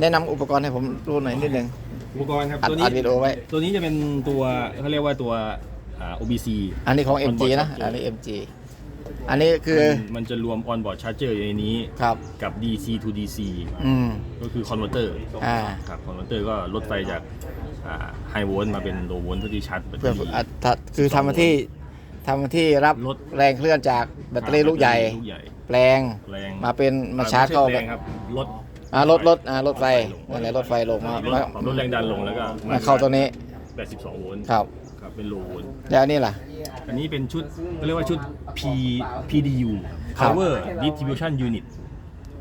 แนะนำอุปกรณ์ให้ผมดูหน่อยนิดนึง อุปกรณ์ครับ อัดตัวอันี้ดวิดีโอไว้ ตัวนี้จะเป็นตัวเขาเรียกว่าตัวอ่า OBC อันนี้ของ On-board MG นะ charger อันนี้ MG อันนี้คือมันมันจะรวม on-board charger อยู่ในนี้ครับ กับ DC to DC อืม ก็คือ converter อ่า ครับ converter ก็ลดไฟจากไฮโวลต์มาเป็นโลโวลต์เพื่อที่ชาร์จแบตเตเพื่ออรี่อะถ้าคือทำหน้าที่ทำหน้าที่รับลดแรงเคลื่อนจากแบตเตอรี่ลูกใหญ่ลูกใหญ่ แปลงแรงมาเป็นมาชาร์จเข้าไม่ใแรงครับลด อ่ารถรถอ่ารถไฟนั่นแหละรถไฟลงมาลดมาลดแรงดันลงแล้วก็มาเข้าตัวนี้ 82โวลต์ครับ ครับเป็นโลโวลต์แล้วอันนี่ล่ะ อันนี้เป็นชุดเขาเรียกว่าชุด P PDU ครับ Power Distribution Unit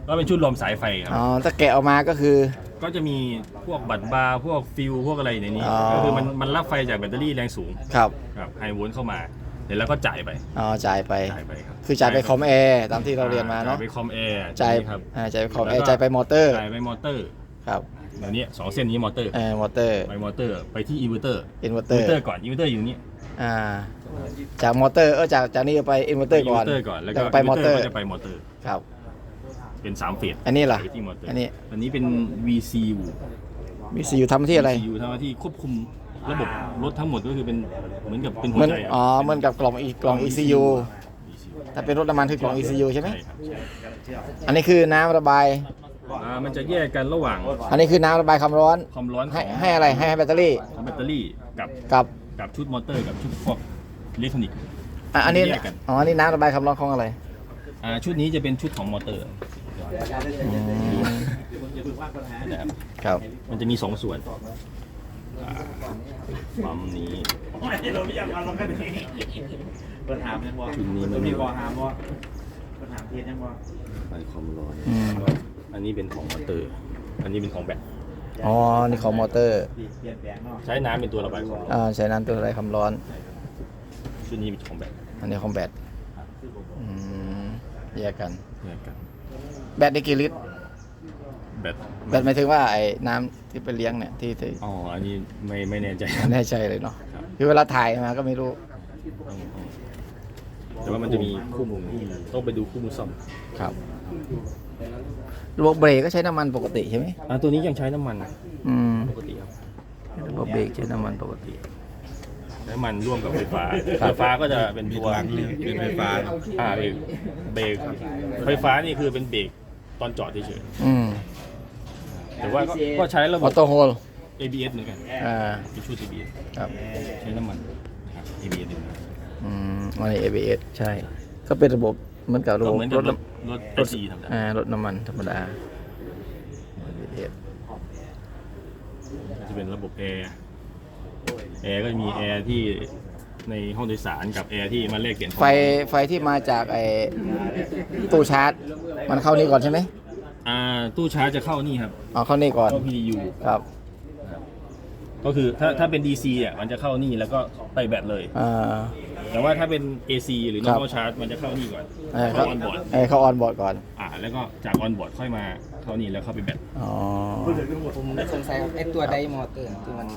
ก็เป็นชุดรวมสายไฟครับ อ๋อถ้าแกะออกมาก็คือ ก็จะมีพวกบัตรบาร์พวกฟิวพวกอะไรในนี้ อ๋อ ก็คือมันมันรับไฟจากแบตเตอรี่แรงสูงครับครับไฮโวลต์เข้ามา เสร็จแล้วก็จ่ายไปอ๋อจ่ายไป จ่ายไปครับคือจ่ายไปคอมแอร์ตามที่เราเรียนมาเนาะจ่ายไปคอมแอร์จ่ายครับอ่าจ่ายไปคอมแอแล้วร์ก็จ่ายไปมอเตอร์จ่ายไปมอเตอร์ครับเดี๋ยวนี้สองเส้นนี้มอเตอร์เออมอเตอร์ไปมอเตอร์ไปที่อินเวอร์เตอร์อินเวอร์เตอิอนเวอร์เตอร์ร์ก่อนอินเวอร์เตอร์อยู่นี่อ่าจากมอเตอร์เออจากจากนี้ไปอินเวอร์เตอร์ก่อนอินเวอร์เตอร์ก่อนแล้วก็ไปมอเตอร์ก็จะไปมอเตอร์ครับ เป็นสามเฟสอันนี้ล่ะไปที่มอเตอร์อันนี้อันนี้เป็น VCU มีซีอยู่ทำหน้าที่อะไร VCU ทำหน้าที่ควบคุม ระบบรถทั้งหมดก็คือเป็นเหมือนกับเป็นหัเหวมือนใจะอ๋อเหมือนกับกล่องอีกล่อง ECU VCU ถ้าเป็นรถน้ำมันคือกล่อง ECU ใช่ไหมใช่ครับใช่อันนี้คือน้ำระบาย อ่ามันจะแยกกันระหว่างอันนี้คือน้ำระบายความร้อน ความร้อนขให้องให้อะไรให้ให้แบตเตอรี่ของแบตเตอรี่กับกับกับชุดมอเตอร์กับชุดพวกอิเล็กทรอนิกส์ อะอันนี้แยกกัน อ๋ออันนี้น้ำระบายความร้อนของอะไร อ่าชุดนี้จะเป็นชุดของมอเตอร์นะครับครับ มันจะมีสองส่วน อ่าปั๊มนี้เปิดถามยังบ่ชุดนี้มันมีบ่ถามบ่เปิดถามเทียนยังบ่ไฟความร้อน อืมอันนี้เป็นของมอเตอร์ อันนี้เป็นของแบตอ๋อ นี่ของมอเตอร์ เปลี่ยนแปลงเนาะใช้น้ำเป็นตัวระบายความร้อนอ่า ใช้น้ำตัวระบายความร้อน ชุดนี้เป็นของแบตอันนี้ของแบตอืมแยกกัน แยกกัน แบตได้กี่ลิตร แบตแบตหมายถึงว่าไอ้น้ำที่ไปเลี้ยงเนี่ยที่ที่อ๋ออันนี้ไม่ไม่แน่ใจไม่แน่ใจเลยเนาะครับ คือเวลาถ่ายมาก็ไม่รู้ ต้องต้องแต่ว่ามันจะมีคู่มือต้องไปดูคู่มือซ่อมครับระบบเบรกก็ใช้น้ำมันปกติใช่ไหมอ่าตัวนี้ยังใช้น้ำมันอืมปกติครับระบบเบรกใช้น้ำมันปกติ น้ำมันร่วมกับไฟฟ้าครับไฟฟ้าก็จะเป็นตัวเป็นไฟฟ้า อ่าเบรกเบรกไฟฟ้านี่คือเป็นเบรกตอนจอดเฉยอืมๆ แต่ว่าก็ก็ใช้ระบออบ โต้โฮล ABS เหมือนกันอ่า เป็นชุด ABS ครับ ใช้น้ำมันครับ ABS เหมือนกันอืมอันนี้ ABS ใช่ ก็เป็นระบบเหมือนกับระก็บบเหมือนรกับถรน้ถรถำรถ IC ธรรมดาอ่ารถน้ำมันธรรมดา ABS ก็จะเป็นระบบแอร์ แอร์ก็จะมีแอร์ที่ในห้องโดยสารกับแอร์ที่มาแลกเปลี่ยนไฟไฟที่มาจากไอ้ตู้ชาร์จ มันเข้านี่ก่อนใช่ไหม อ่าตู้ชาร์จจะเข้านี่ครับอ๋อเข้านี่ก่อนเข้า PDU ครับก็คือถ้าถ้าเป็น DC อะมันจะเข้านี่แล้วก็ไปแบตเลย อ่า แต่ว่าถ้าเป็น AC หรือครับ normal charge มันจะเข้านี่ก่อนเออเข้าออนบอร์ดเออเข้าออนบอร์ดก่อน อ่าแล้วก็จากออนบอร์ดค่อยมาเข้านี่แล้วเข้าไปแบต อ๋อ ผมสงสัยไอ้ตัวไดมอเตอร์ที่มัน